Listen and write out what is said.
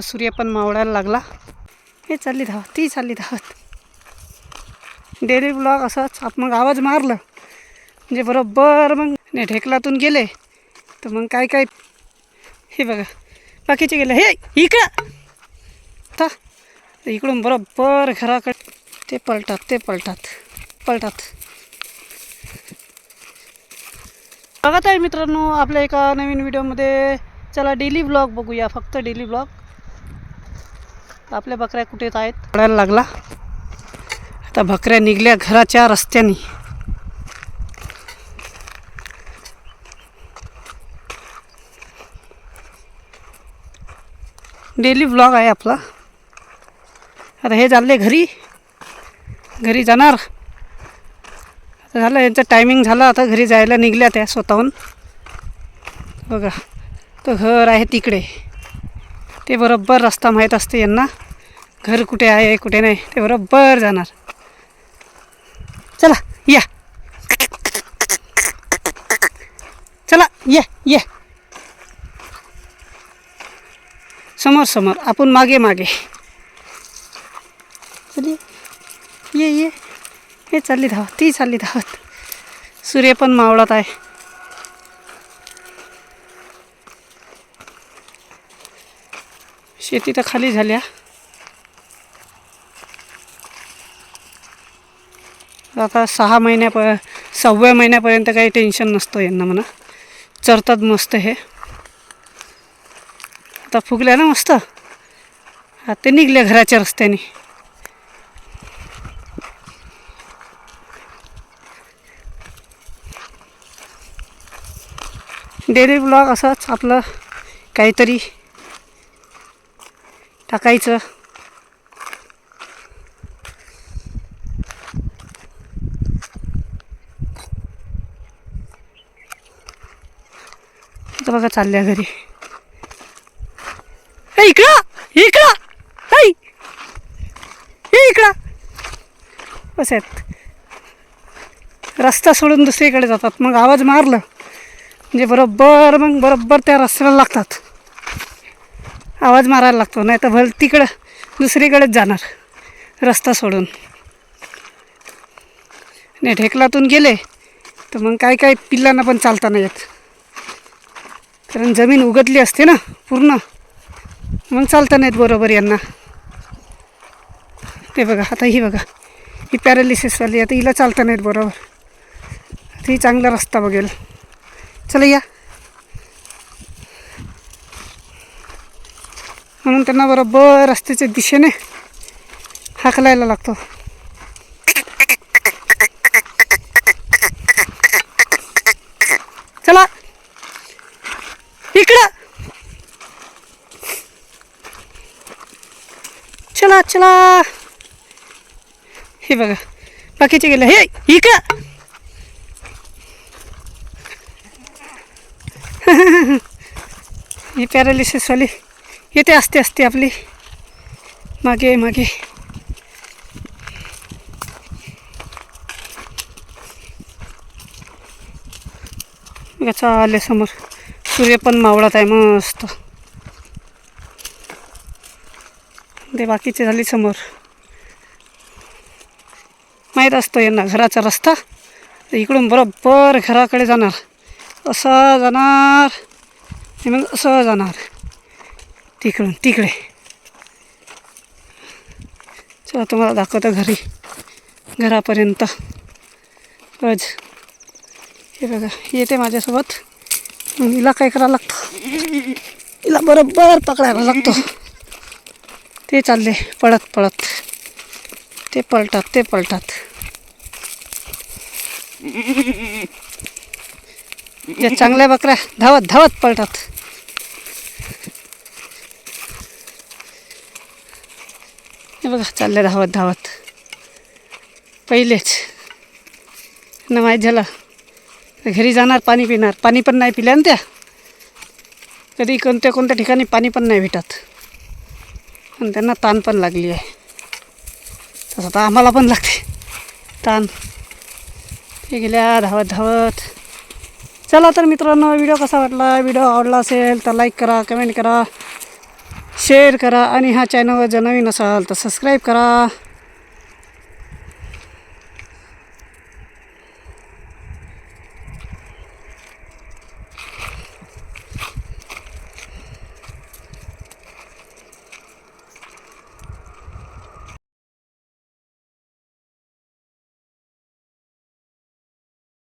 सूर्य पण मावळायला लागला. हे चालली धावत ती चालली धावत डेली ब्लॉग असाच आप मग आवाज मारलं. म्हणजे बरोबर मग नाही ढेकलातून गेले. तर मग काय काय? हे बघा बाकीचे गेले. हे इकडं! था इकडून बरोबर घराकडे. ते पलटात ते पलटात पलटात. बघत आहे मित्रांनो आपल्या एका नवीन व्हिडिओमध्ये. चला डेली ब्लॉग बघूया फक्त डेली ब्लॉग. आपल्या बकऱ्या कुठे आहेत? पडायला लागला. आता बकऱ्या निघल्या घराच्या रस्त्याने. डेली ब्लॉग आहे आपला. आता हे चालले घरी. घरी जाणार. आता झालं यांचं टायमिंग झालं. आता घरी जायला निघल्या त्या स्वतःहून. बघा तो घर आहे तिकडे. ते बरोबर रस्ता माहीत असते यांना. घर कुठे आहे कुठे नाही ते बरोबर जाणार. चला या. चला ये ये. समोर समोर आपण मागे मागे. चल ये ये हे चालली धावत ती चालली धावत. सूर्य पण मावळत आहे. शेती तर खाली झाल्या. आता सहा महिन्याप सहाव्या महिन्यापर्यंत काही टेन्शन नसतं यांना म्हणा. चरतात मस्त हे. आता फुगल्या ना मस्त? आता ते निघल्या घराच्या रस्त्याने. डेली ब्लॉग असंच आपलं काहीतरी टाकायचं. आता बघा चालल्या घरी? ए इकडं इकडं ऐ हे! इकडं बस आहेत. रस्ता सोडून दुसरीकडे जातात. मग आवाज मारलं. म्हणजे बरोबर मग बरोबर त्या रस्त्याला लागतात. आवाज मारायला लागतो. नाही तर भल तिकडं दुसरीकडेच जाणार. रस्ता सोडून. नाही ढेकलातून गेले तर मग काय काय पिल्लांना पण चालता नाही येत. कारण जमीन उगतली असते ना पूर्ण. मग चालता नाहीत बरोबर यांना. ते बघा आता ही बघा. ही पॅरालिसिसवाली आता हिला चालता नाहीत बरोबर. ती ही चांगला रस्ता बघेल. चला या. म्हणून त्यांना बरोबर रस्त्याच्या दिशेने हाकलायला लागतो. चला. इकडं. चला चला. हे बघा बाकीचे गेले. हे इकडं. ही पॅरालिसिसवाली येते असते असते आपली. मागे मागे. चालले समोर. सूर्य पण मावळत आहे मस्त. ते बाकीचे झाली समोर. माहीत असतो यांना घराचा रस्ता. इकडून बरोबर घराकडे जाणार. असं जाणार. मग असं जाणार. तिकडून तिकडे. चला तुम्हाला दाखवतं घरी. घरापर्यंत. आज हे बघा येते माझ्यासोबत. मग हिला काय करावं लागतं? हिला बरोबर पकडायला लागतो. ते चालले पळत पळत. ते पळतात ते पळतात या चांगल्या बकऱ्या धावत धावत पळतात हे बघा चालले धावत धावत. पहिलेच. ना माहीत झालं. घरी जाणार पाणी पिणार. पाणी पण नाही पिल्या ना त्या कधी कोणत्या कोणत्या ठिकाणी पाणी पण नाही भेटत. आणि त्यांना ताण पण लागली आहे. तसं तर आम्हाला पण लागते. ताण. ते गेल्या धावत धावत. चला तर मित्रांनो व्हिडिओ कसा वाटला? व्हिडिओ आवडला असेल तर लाईक करा कमेंट करा शेअर करा. आणि हा चॅनलवर जर नवीन असाल तर सबस्क्राईब करा.